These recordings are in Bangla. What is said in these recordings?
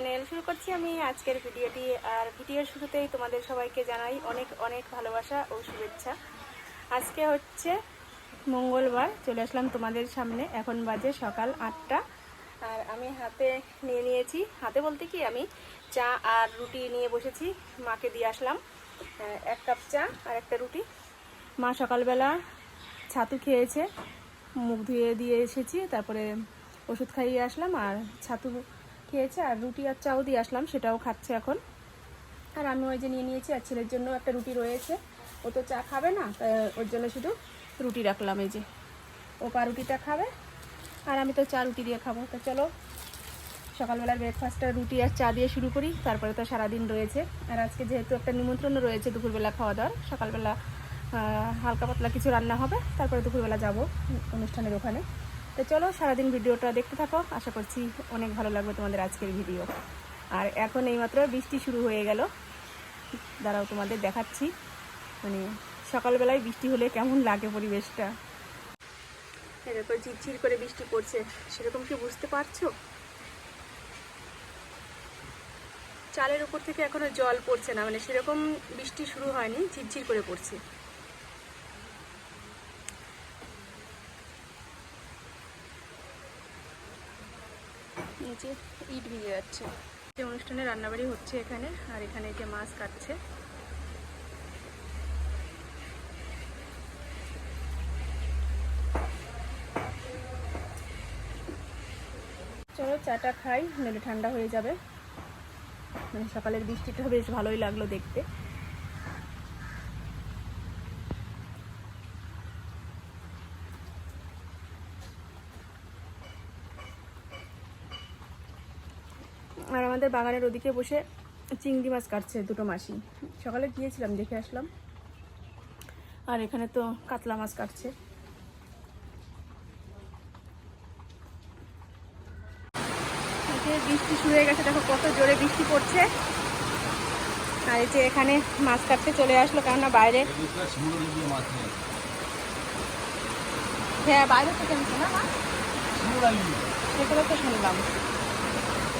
চ্যানেল শুরু করছি আমি আজকের ভিডিওটি। আর ভিডিওর শুরুতেই তোমাদের সবাইকে জানাই অনেক অনেক ভালোবাসা ও শুভেচ্ছা। আজকে হচ্ছে মঙ্গলবার, চলে আসলাম তোমাদের সামনে। এখন বাজে সকাল আটটা। আর আমি হাতে নিয়ে নিয়েছি, হাতে বলতে কি আমি চা আর রুটি নিয়ে বসেছি, মাকে দিয়ে আসলাম। এক কাপ চা আর একটা রুটি। মা সকালবেলা ছাতু খেয়েছে, মুখ ধুয়ে দিয়ে এসেছি, তারপরে ওষুধ খাইয়ে আসলাম আর ছাতু খেয়েছে আর রুটি আর চাও দিয়ে আসলাম, সেটাও খাচ্ছে এখন। আর আমি ওই যে নিয়ে নিয়েছি, আর ছেলের জন্য একটা রুটি রয়েছে। ও তো চা খাবে না তাই ওর জন্য শুধু রুটি রাখলাম এই যে। ও পা রুটিটা খাবে, আর আমি তো চা রুটি দিয়ে খাব। তো চলো, সকালবেলার ব্রেকফাস্টটা রুটি আর চা দিয়ে শুরু করি, তারপরে তো সারাদিন রয়েছে। আর আজকে যেহেতু একটা নিমন্ত্রণ রয়েছে দুপুরবেলা খাওয়া দাওয়ার, সকালবেলা হালকা পাতলা কিছু রান্না হবে, তারপরে দুপুরবেলা যাব অনুষ্ঠানের ওখানে। তো চলো সারাদিন ভিডিওটা দেখতে থাকো। আশা করছি অনেক ভালো লাগবে তোমাদের আজকের ভিডিও। আর এখন এইমাত্র বৃষ্টি শুরু হয়ে গেল। দাঁড়াও তোমাদের দেখাচ্ছি। মানে সকালবেলায় বৃষ্টি হলে কেমন লাগে পরিবেশটা? এরকম ঝিরঝির করে বৃষ্টি পড়ছে। সেরকম কি বুঝতে পারছ? চালের উপর থেকে এখনও জল পড়ছে না। মানে সেরকম বৃষ্টি শুরু হয়নি, ঝিরঝির করে পড়ছে। নিচে ইট ভিজে যাচ্ছে। যে অনুষ্ঠানে রান্নাবাড়ি হচ্ছে এখানে, আর এখানে যে মাছ কাটছে। চলো চাটা খাই নইলে ঠান্ডা হয়ে যাবে। মানে সকালের বৃষ্টিটা বেশ ভালোই লাগল দেখতে। আর আমাদের বাগানের ওদিকে বসে চিংড়ি মাছ কাটছে দুটো মাসি। সকালে গিয়েছিলাম দেখে আসলাম। আর এখানে তো কাতলা মাছ কাটছে। বৃষ্টি শুরু হয়ে গেছে দেখো কত জোরে বৃষ্টি পড়ছে। আর এই যে এখানে মাছ কাটতে চলে আসলো কেননা বাইরে হ্যাঁ বাইরে থেকে নিচ্ছে না সেগুলো তো শুনলাম।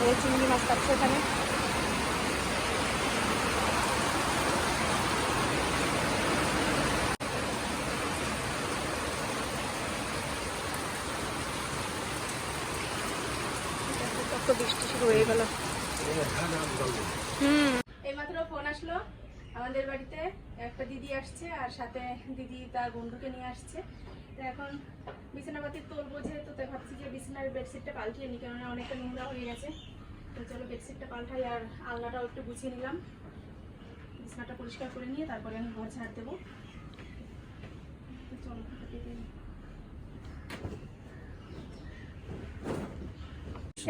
এই চিংড়ি মাছ কাটছে এখানে। কত বৃষ্টি শুরু হয়ে গেল। হুম। এইমাত্র ফোন আসলো। আমাদের বাড়িতে একটা দিদি আসছে আর সাথে দিদি তার বন্ধুকে নিয়ে আসছে। এখন বিছানাপাতি তুলবো যেহেতু তাই ভাবছি যে বিছানার বেডশিটটা পাল্টিয়ে নিই কেননা অনেকটা নোংরা হয়ে গেছে। তো চলো বেডশিটটা পাল্টাই আর আলনাটাও একটু গুছিয়ে নিলাম। বিছানাটা পরিষ্কার করে নিয়ে তারপরে আমি ঘর ঝাড় দেবো। চলো।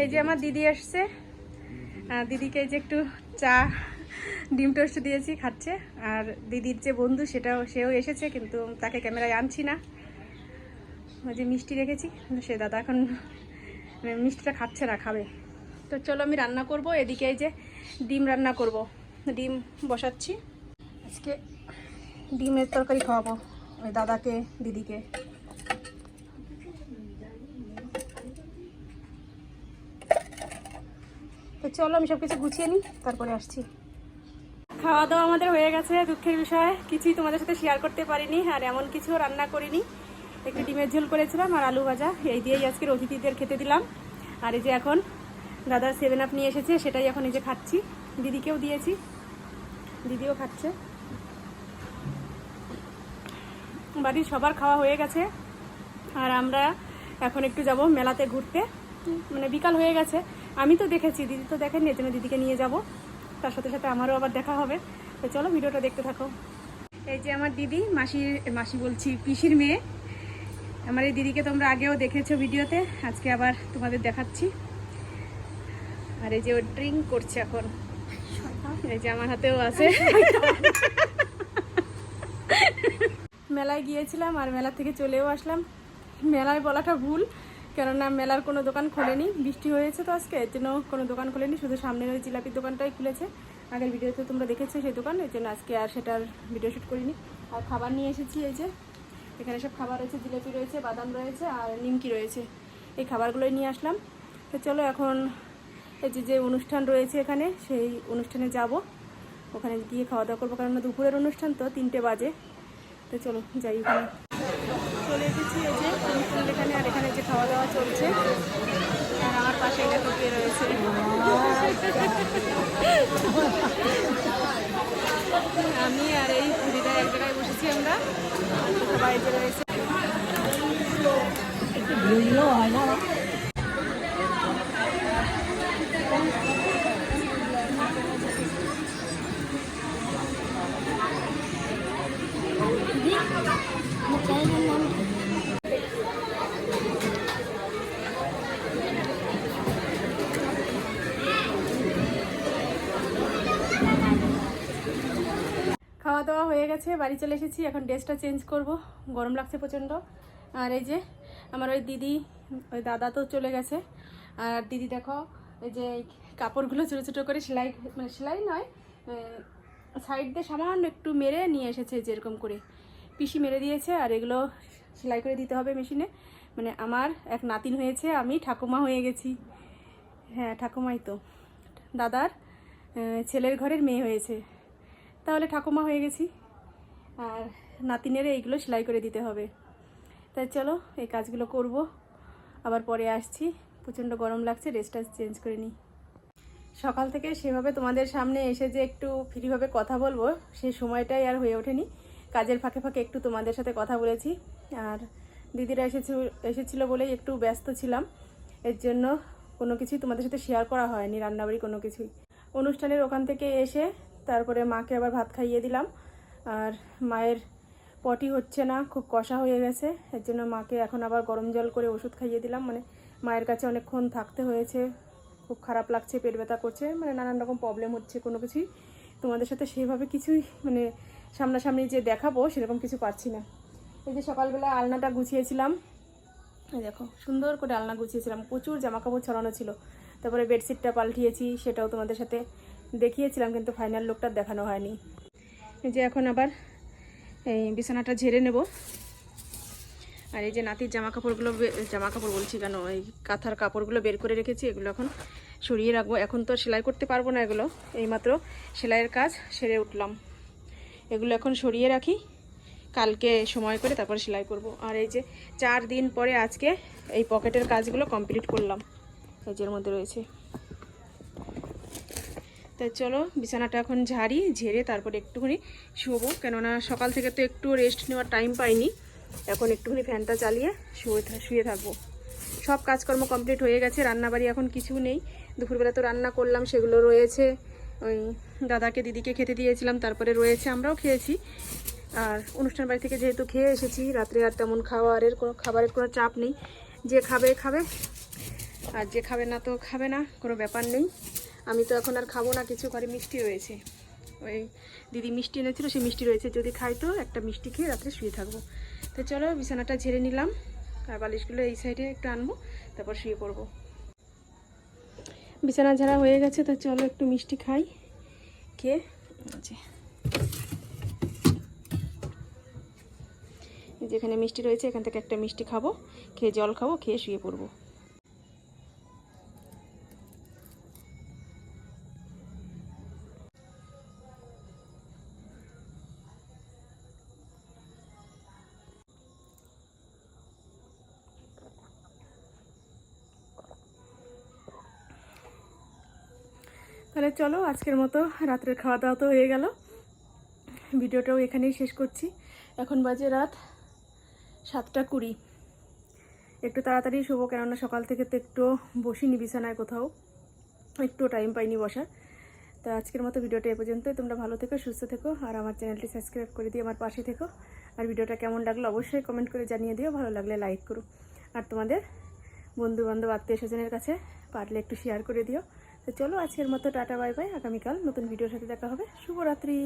এই যে আমার দিদি আসছে। দিদিকে যে একটু চা ডিম টোস্ট দিয়েছি, খাচ্ছে। আর দিদির যে বন্ধু, সেটাও, সেও এসেছে, কিন্তু তাকে ক্যামেরায় আনছি না। ওই যে মিষ্টি রেখেছি সে দাদা এখন মিষ্টিটা খাচ্ছে না, খাবে। তো চলো আমি রান্না করব, এদিকে এই যে ডিম রান্না করব। ডিম বসাচ্ছি। আজকে ডিমের তরকারি খাওয়াবো, ওই দাদাকে, দিদিকে। তো চলো আমি সব কিছু গুছিয়ে নিই, তারপরে আসছি। খাওয়া দাওয়া আমাদের হয়ে গেছে, দুঃখের বিষয়। কিছুই তোমাদের সাথে শেয়ার করতে পারিনি, আর এমন কিছু রান্না করিনি। একটু ডিমের ঝোল করেছিলাম আর আলু ভাজা। এই দিয়েই আজকের অতিথিদের খেতে দিলাম। আর এই যে এখন দাদা সেভেন আপ নিয়ে এসেছে, সেটাই এখন এই যে খাচ্ছি। দিদিকেও দিয়েছি। দিদিও খাচ্ছে। বাড়ির সবার খাওয়া হয়ে গেছে। আর আমরা এখন একটু যাব মেলাতে ঘুরতে। মানে বিকাল হয়ে গেছে। আমি তো দেখেছি, দিদি তো দেখেনি এর জন্য দিদিকে নিয়ে যাব। তার সাথে সাথে আমারও আবার দেখা হবে। তো চলো ভিডিওটা দেখতে থাকো। এই যে আমার দিদি মাসির মাসি বলছি পিসির মেয়ে। আমার এই দিদিকে তোমরা আগেও দেখেছ ভিডিওতে আজকে আবার তোমাদের দেখাচ্ছি। আর এই যে ও ড্রিঙ্ক করছে এখন। এই যে আমার হাতেও আছে। মেলায় গিয়েছিলাম আর মেলা থেকে চলেও আসলাম। মেলায় বলাটা ভুল। কেননা মেলার কোনো দোকান খোলেনি। বৃষ্টি হয়েছে তো আজকে, এর জন্য কোনো দোকান খোলেনি, শুধু সামনের ওই জিলাপির দোকানটাই খুলেছে। আগের ভিডিওতে তোমরা দেখেছ সেই দোকান, এর জন্য আজকে আর সেটার ভিডিও শ্যুট করিনি। আর খাবার নিয়ে এসেছি এই যে, এখানে সব খাবার রয়েছে, জিলাপি রয়েছে, বাদাম রয়েছে আর নিমকি রয়েছে। এই খাবারগুলোই নিয়ে আসলাম। তো চলো এখন এই যে যে অনুষ্ঠান রয়েছে এখানে, সেই অনুষ্ঠানে যাব। ওখানে গিয়ে খাওয়া দাওয়া করব, কারণ দুপুরের অনুষ্ঠান তো তিনটে বাজে। তো চলো যাই ওখানে। চলে এসেছি, এই যে ফুল এখানে আর এখানে যে খাওয়া দাওয়া চলছে। আর আমার পাশে এটা ঢুকিয়ে রয়েছে। আমি আর এই দিদা এক জায়গায় বসেছি আমরা। সবাই রয়েছে খাওয়া দাওয়া হয়ে গেছে, বাড়ি চলে এসেছি, এখন ড্রেসটা চেঞ্জ করব। গরম লাগছে প্রচণ্ড। আর এই যে আমার ওই দিদি, ওই দাদা তো চলে গেছে। আর দিদি দেখো, এই যে কাপড়গুলো ছোটো ছোটো করে সেলাই মানে সেলাই নয় সাইড দিয়ে সামান্য একটু মেরে নিয়ে এসেছে যেরকম করে। পিসি মেরে দিয়েছে, আর এগুলো সেলাই করে দিতে হবে মেশিনে। মানে আমার এক নাতিন হয়েছে, আমি ঠাকুমা হয়ে গেছি। হ্যাঁ ঠাকুমাই তো। দাদার ছেলের ঘরের মেয়ে হয়েছে। তাহলে ঠাকুমা হয়ে গেছি। আর নাতিনের এইগুলো সেলাই করে দিতে হবে। তাই চলো, এই কাজগুলো করব। আবার পরে আসছি। প্রচণ্ড গরম লাগছে, ড্রেসটা চেঞ্জ করে নিই। সকাল থেকে সেভাবে তোমাদের সামনে এসে যে একটু ফ্রিভাবে কথা বলব সেই সময়টাই আর হয়ে ওঠেনি। কাজের ফাঁকে ফাঁকে একটু তোমাদের সাথে কথা বলেছি। আর দিদিরা এসেছে, এসেছিল বলেই একটু ব্যস্ত ছিলাম। এর জন্য কোনো কিছুই তোমাদের সাথে শেয়ার করা হয়নি, রান্নাবাড়ি কোনো কিছুই। অনুষ্ঠানের ওখান থেকে এসে তারপরে মাকে আবার ভাত খাইয়ে দিলাম। আর মায়ের পটি হচ্ছে না, খুব কষা হয়ে গেছে। এর জন্য মাকে এখন আবার গরম জল করে ওষুধ খাইয়ে দিলাম। মানে মায়ের কাছে অনেকক্ষণ থাকতে হয়েছে। খুব খারাপ লাগছে, পেট ব্যথা করছে। মানে নানান রকম প্রবলেম হচ্ছে কোনো কিছুই। তোমাদের সাথে সেভাবে কিছুই মানে সামনাসামনি যে দেখাবো, সেরকম কিছু পাচ্ছি না। এই যে সকালবেলা আলনাটা গুছিয়েছিলাম। দেখো, সুন্দর করে আলনা গুছিয়েছিলাম। প্রচুর জামা কাপড় ছড়ানো ছিল। তারপরে বেডশিটটা পাল্টিয়েছি, সেটাও তোমাদের সাথে দেখিয়েছিলাম, কিন্তু ফাইনাল লুকটা দেখানো হয়নি। যে এখন আবার এই বিছানাটা ঝেড়ে নেব। আর এই যে নাতির জামা কাপড়গুলো জামা কাপড় বলছি কেন, এই কাঁথার কাপড়গুলো বের করে রেখেছি, এগুলো এখন সরিয়ে রাখব। এখন তো সেলাই করতে পারব না এগুলো, এইমাত্র সেলাইয়ের কাজ সেরে উঠলাম। এগুলো এখন সরিয়ে রাখি, কালকে সময় করে তারপরে সেলাই করব। আর এই যে চার দিন পরে আজকে এই পকেটের কাজগুলো কমপ্লিট করলাম, এই যে মধ্যে রয়েছে। তাই চলো, বিছানাটা এখন ঝাড়ি, ঝেড়ে তারপরে একটুখানি শুবো। কেননা সকাল থেকে তো একটু রেস্ট নেওয়ার টাইম পাইনি। এখন একটুখানি ফ্যানটা চালিয়ে শুয়ে শুয়ে থাকব। সব কাজকর্ম কমপ্লিট হয়ে গেছে, রান্নাবাড়ি এখন কিছু নেই। দুপুরবেলা তো রান্না করলাম, সেগুলো রয়েছে। ওই দাদাকে, দিদিকে খেতে দিয়েছিলাম, তারপরে রয়েছে, আমরাও খেয়েছি। আর অনুষ্ঠান বাড়ি থেকে যেহেতু খেয়ে এসেছি, রাত্রে আর তেমন খাবারের কোনো খাবারের কোনো চাপ নেই। যে খাবে খাবে। আর যে খাবে না তো খাবে না, কোনো ব্যাপার নেই। আমি তো এখন আর খাব না, কিছু ঘরে মিষ্টি রয়েছে। ওই দিদি মিষ্টি এনেছিল সেই মিষ্টি রয়েছে, যদি খাই তো একটা মিষ্টি খেয়ে রাত্রে শুয়ে থাকব। তো চলো বিছানাটা ঝেড়ে নিলাম, আর বালিশগুলো এই সাইডে একটু আনব, তারপর শুয়ে পড়ব। বিছানা ঝাড়া হয়ে গেছে, তো চলো একটু মিষ্টি খাই, খেয়ে যেখানে মিষ্টি রয়েছে, এখান থেকে একটা মিষ্টি খাব, খেয়ে জল খাব, খেয়ে শুয়ে পড়ব। তাহলে চলো, আজকের মতো রাত্রের খাওয়া দাওয়া তো হয়ে গেল। ভিডিওটাও এখানেই শেষ করছি। এখন বাজে রাত সাতটা কুড়ি। একটু তাড়াতাড়ি শোবো, কেননা সকাল থেকে তো একটু বসিনি বিছানায় কোথাও। একটু টাইম পাইনি বসার। তা আজকের মতো ভিডিওটা এ পর্যন্তই। তোমরা ভালো থেকো, সুস্থ থেকো, আর আমার চ্যানেলটি সাবস্ক্রাইব করে দিয়ে আমার পাশে থেকো। আর ভিডিওটা কেমন লাগল অবশ্যই কমেন্ট করে জানিয়ে দিও। ভালো লাগলে লাইক করো। আর তোমাদের বন্ধু বান্ধব আত্মীয় স্বজনের কাছে পারলে একটু শেয়ার করে দিও। তো চলো আজকের মতো টাটা বাই বাই। আগামীকাল নতুন ভিডিওর সাথে দেখা হবে। শুভরাত্রি।